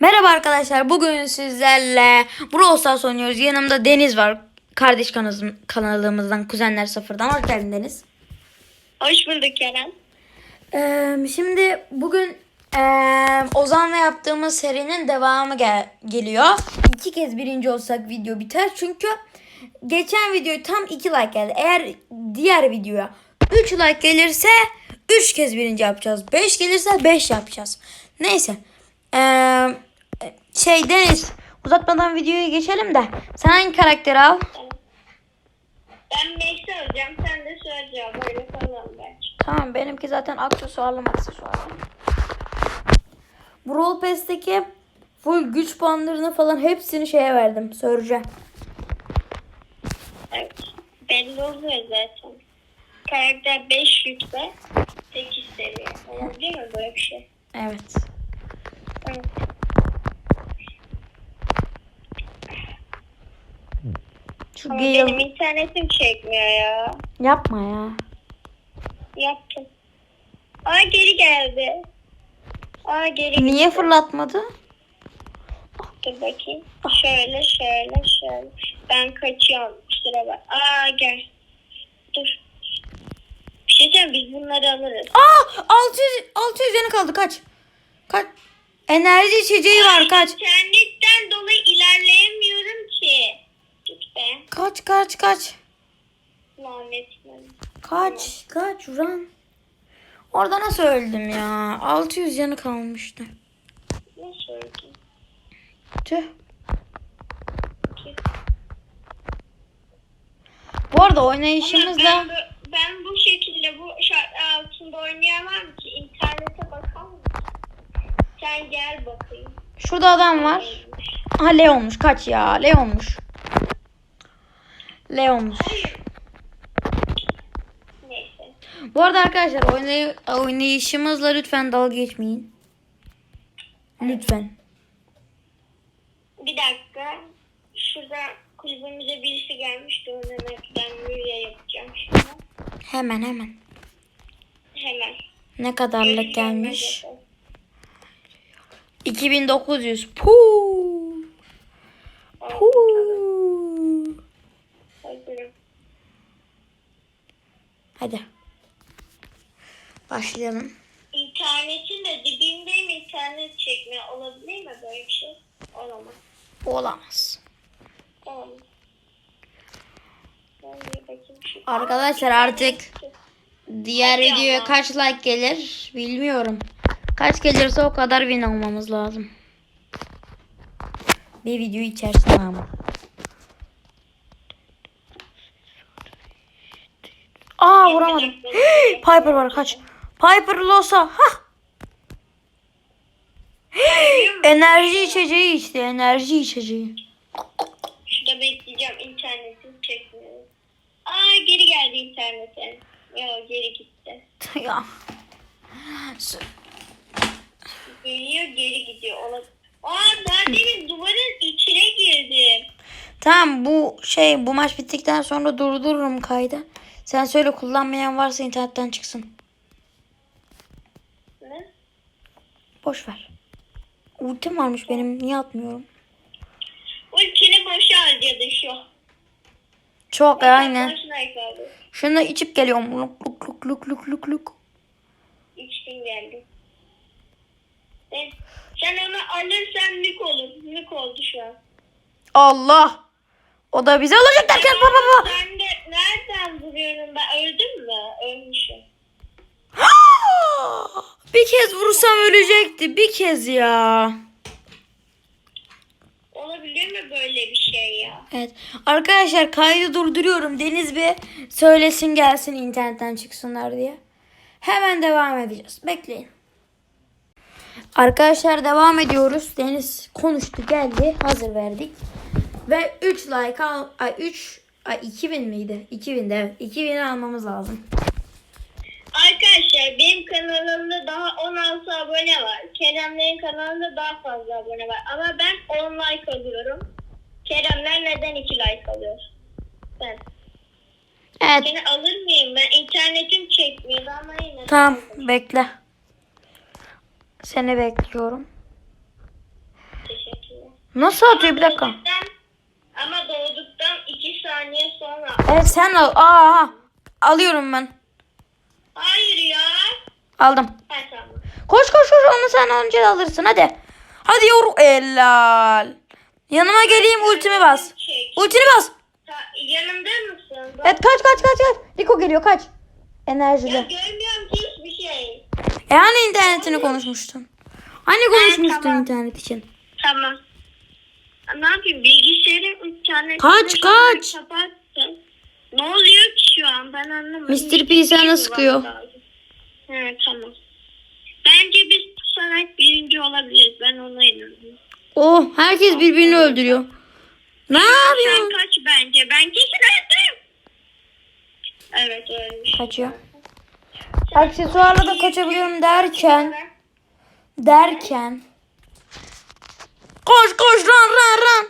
Merhaba arkadaşlar. Bugün sizlerle Brawl Stars oynuyoruz. Yanımda Deniz var. Kardeş kanalım, kanalımızdan Kuzenler Sıfır'dan. Hoş geldin Deniz. Hoş bulduk Kerem. Ee, şimdi bugün ee, Ozan'la yaptığımız serinin devamı gel- geliyor. İki kez birinci olsak video biter. Çünkü geçen video tam iki like geldi. Eğer diğer videoya 3 like gelirse 3 kez birinci yapacağız. 5 gelirse 5 yapacağız. Neyse. Ee, şey Deniz uzatmadan videoya geçelim de. Sen hangi karakteri al? Ben Max'i alacağım. Sen de söyleyeceğim. Böyle falan bence. Tamam benimki zaten aksesuarlı aksesuarlı. Brawl Pass'teki full güç puanlarını falan hepsini şeye verdim. Sörce. Evet. Belli oluyor zaten. Karakter 5 yükle 8 seviye. Olabilir mi böyle bir şey? Evet. Ama benim internetim çekmiyor ya. yapma ya. Yaptım. Aa geri geldi. Aa geri Niye gitti. fırlatmadı? Dur bakayım. Şöyle şöyle şöyle. Ben kaçıyorum. Kusura bak. Aa gel. Dur. Bir şey söyleyeyim biz bunları alırız. Aa 600 600 yanı kaldı kaç. Kaç. Enerji içeceği var kaç. İnternetten dolayı ilerleyemiyorum ki. Dur be. Kaç kaç kaç. Lanet. Kaç kaç Uran. Orada nasıl öldüm ya? 600 yanı kalmıştı. Ne söyledin? Tüh. Bu arada oynayışımız ben, bu, ben bu şekilde bu şartlar altında oynayamam ki. İnternete bakar mısın? Sen gel bakayım. şurada adam var. Ha Leon'muş kaç ya Leon'muş. Leon'muş. Neyse. Bu arada arkadaşlar oynay oynayışımızla lütfen dalga geçmeyin. Lütfen. Bir dakika. Şurada kulübümüze birisi gelmiş. Dönmekten yürüye yapacağım şimdi. Hemen hemen. Hemen. Ne kadarlık Göreceğim gelmiş? kadar. 2900. Puu. Tamam, Hadi. Başlayalım. İnternetin de dibindeyim internet çekmiyor. Olabilir mi böyle bir şey? Olamaz. Olamaz. Olamaz. Arkadaşlar artık diğer Hadi videoya ama. kaç like gelir bilmiyorum. Kaç gelirse o kadar win almamız lazım. Bir video içerisinde ama. Aa vuramadım. Piper var kaç. Piper Losa. Ha. Enerji içeceği işte enerji içeceği. Şurada bekleyeceğim internetim çekmiyor. Aa geri geldi internete. Yok geri gitti. ya. Geliyor geri gidiyor. Olabilir. Aa ben demin duvarın içine girdim. Tamam bu şey bu maç bittikten sonra durdururum kaydı. Sen söyle kullanmayan varsa internetten çıksın. Ne? Boş ver. Ultim varmış benim niye atmıyorum? Ultini boşa harcadı şu. Çok aynen. Boşuna kaldı. Şunu içip geliyorum. Luk luk luk luk luk luk luk. İçkin geldi. Sen, sen onu alırsan mük olur. Mük oldu şu an. Allah. O da bize olacak derken baba baba. Nereden vuruyorum ben? Öldüm mü? Ölmüşüm. Bir kez vursam ölecekti. Bir kez ya. Olabilir mi böyle bir şey ya? Evet. Arkadaşlar kaydı durduruyorum. Deniz bir söylesin gelsin internetten çıksınlar diye. Hemen devam edeceğiz. Bekleyin. Arkadaşlar devam ediyoruz. Deniz konuştu geldi. Hazır verdik. Ve 3 like al ay 3 ay 2000 miydi? 2000 de evet. 2000 almamız lazım. Arkadaşlar benim kanalımda daha 16 abone var. Keremlerin kanalında daha fazla abone var. Ama ben 10 like alıyorum. Keremler neden 2 like alıyor? Ben. Evet. Seni alır mıyım? Ben internetim çekmiyor ama yine. Tamam bekle. Seni bekliyorum. Nasıl atıyor bir dakika. Doğduktan- Ama doğduktan iki saniye sonra. Evet sen al. Aa, alıyorum ben. Hayır ya. Aldım. Koş koş koş onu sen önce alırsın hadi. Hadi yor Elal. Yanıma geleyim ultimi bas. Ultini bas. Yanımda mısın? Evet kaç kaç kaç kaç. Rico geliyor kaç. Ya Enerjili. görmüyorum ki hiçbir şey. E hani internetini konuşmuştun? Hani konuşmuştun tamam. internet için? Tamam. Ne yapayım bilgisayarın internetini Kaç, kaç? kapattım. Ne oluyor ki şu an ben anlamadım. Mr. P sana sıkıyor. He tamam. Bence biz pusarak birinci olabiliriz. Ben ona inanıyorum. Oh herkes birbirini öldürüyor. Ne Sen yapıyorsun? kaç bence. Ben kesin öldüm. Evet ölmüş. Kaçıyor. Aksesuarla da kaçabiliyorum derken derken Koş koş run run run.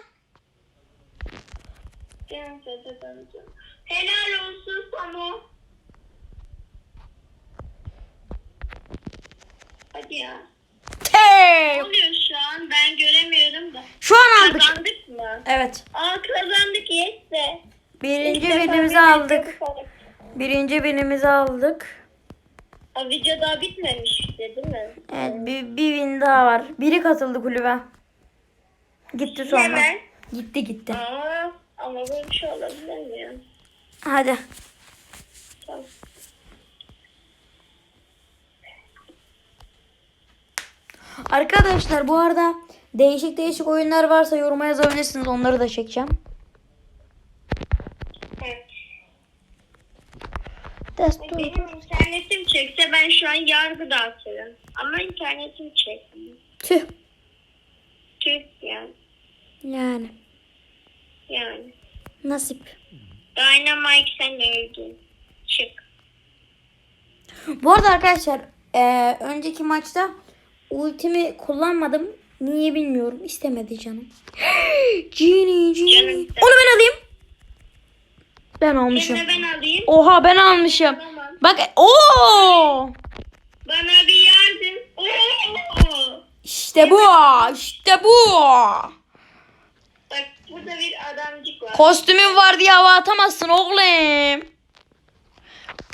Helal olsun sana. Hadi ya. Hey! Ne oluyor şu an? Ben göremiyorum da. Şu an aldık. Kazandık mı? Evet. Aa kazandık yetse. Birinci birimizi aldık. Birinci birimizi aldık. O video daha bitmemişti değil mi? Evet bir, bir win daha var. Biri katıldı kulübe. Gitti sonra. Hemen. Gitti gitti. Aa, ama böyle bir şey olabilir mi ya? Hadi. Tamam. Arkadaşlar bu arada değişik değişik oyunlar varsa yoruma yazabilirsiniz. Onları da çekeceğim. Evet. Destur. Benim internetim çekse ben şu an yargı dağıtırım. Ama internetim çekmiyor. Tüh. Tüh yani. Yani. Yani. Nasip. Dynamite sen öldün. Çık. Bu arada arkadaşlar eee, önceki maçta ultimi kullanmadım. Niye bilmiyorum. İstemedi canım. Genie, Genie. Onu ben alayım. Ben almışım. Ben alayım. Oha ben almışım. Tamam. Bak o Bana bir yardım. Oo! İşte bu. İşte bu. Burada bir adamcık var. Kostümün var diye hava atamazsın oğlum.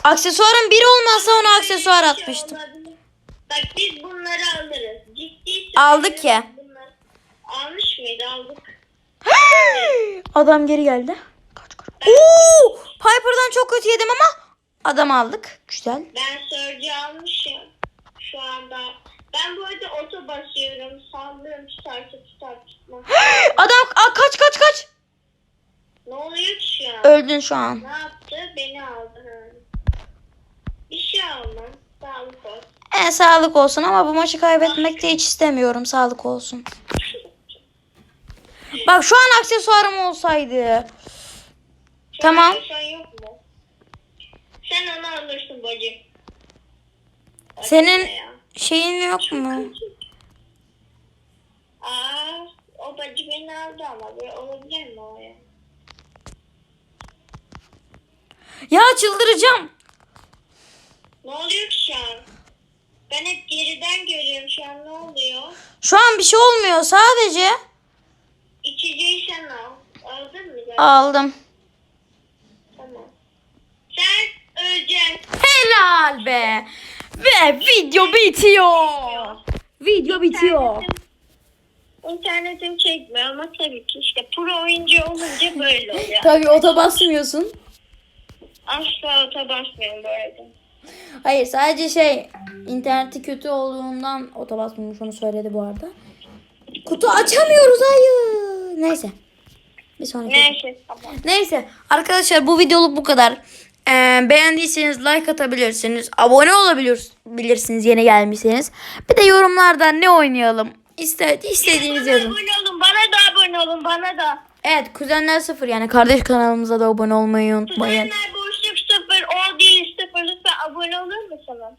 Aksesuarın biri olmazsa ona aksesuar atmıştım. Bak biz bunları alırız. Ciddi Aldık ya. bunlar- Almış mıydı? Aldık. Adam geri geldi. Kaç kaç. Oo! Piper'dan çok kötü yedim ama adam aldık. Güzel. Ben Surge'ı almışım. Şu anda. Ben bu arada oto basıyorum. Sallıyorum tutarsa tutar tutmaz. Adam Aa, kaç kaç kaç. ne oluyor ki şu an? Öldün şu an. Ne yaptı? Beni aldı. Ha. Bir şey olmaz. Sağlık olsun. E sağlık olsun ama bu maçı kaybetmek de hiç istemiyorum. Sağlık olsun. Bak şu an aksesuarım olsaydı. Tamam. Sen yok mu? Sen onu alırsın bacım. Senin ya. Şeyin yok mu? Aa, o bacı beni aldı ama böyle olabilir mi o ya? Ya çıldıracağım. Ne oluyor ki şu an? Ben hep geriden görüyorum şu an ne oluyor? Şu an bir şey olmuyor sadece. İçeceği sen al. Aldın mı? zaten? Aldım. Tamam. Sen öleceksin. Helal be. Ve video bitiyor. Video bitiyor. İnternetim, internetim çekmiyor ama tabii ki işte pro oyuncu olunca böyle oluyor. Tabii ota basmıyorsun. Asla ota basmıyorum bu arada. Hayır sadece şey interneti kötü olduğundan ota basmıyormuş onu söyledi bu arada. Kutu açamıyoruz hayır. Neyse. Bir sonraki. Neyse tamam. Neyse arkadaşlar bu videoluk bu kadar. Ee, beğendiyseniz like atabilirsiniz. Abone olabilirsiniz yeni gelmişseniz. Bir de yorumlarda ne oynayalım İste, istediğiniz yazın. abone olun, bana da abone olun, bana da. Evet kuzenler sıfır yani kardeş kanalımıza da abone olmayı unutmayın. Kuzenler boşluk sıfır, o değil sıfır. Lütfen abone olur musunuz?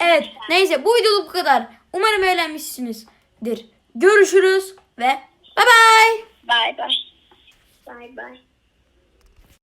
Evet neyse bu videoluk bu kadar. Umarım eğlenmişsinizdir. Görüşürüz ve bay bay. Bye bye. Bye bye.